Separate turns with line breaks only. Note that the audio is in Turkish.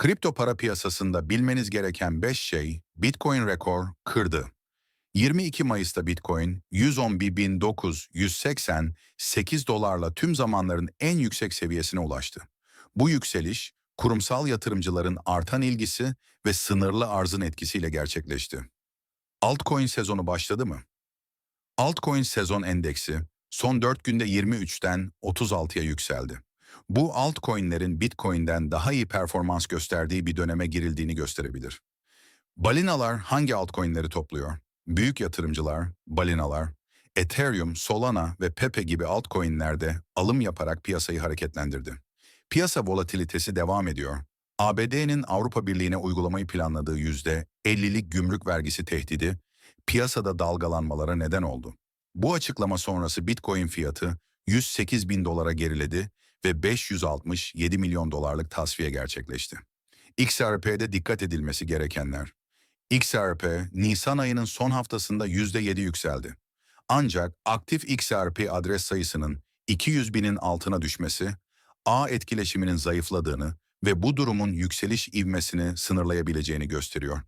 Kripto para piyasasında bilmeniz gereken 5 şey Bitcoin rekor kırdı. 22 Mayıs'ta Bitcoin 111.988 dolarla tüm zamanların en yüksek seviyesine ulaştı. Bu yükseliş kurumsal yatırımcıların artan ilgisi ve sınırlı arzın etkisiyle gerçekleşti. Altcoin sezonu başladı mı? Altcoin sezon endeksi son 4 günde 23'ten 36'ya yükseldi. Bu altcoin'lerin Bitcoin'den daha iyi performans gösterdiği bir döneme girildiğini gösterebilir. Balinalar hangi altcoin'leri topluyor? Büyük yatırımcılar, balinalar, Ethereum, Solana ve Pepe gibi altcoin'lerde alım yaparak piyasayı hareketlendirdi. Piyasa volatilitesi devam ediyor. ABD'nin Avrupa Birliği'ne uygulamayı planladığı %50'lik gümrük vergisi tehdidi piyasada dalgalanmalara neden oldu. Bu açıklama sonrası Bitcoin fiyatı 108 bin dolara geriledi ve 567 milyon dolarlık tasfiye gerçekleşti. XRP'de dikkat edilmesi gerekenler. XRP, Nisan ayının son haftasında %7 yükseldi. Ancak aktif XRP adres sayısının 200 binin altına düşmesi, ağ etkileşiminin zayıfladığını ve bu durumun yükseliş ivmesini sınırlayabileceğini gösteriyor.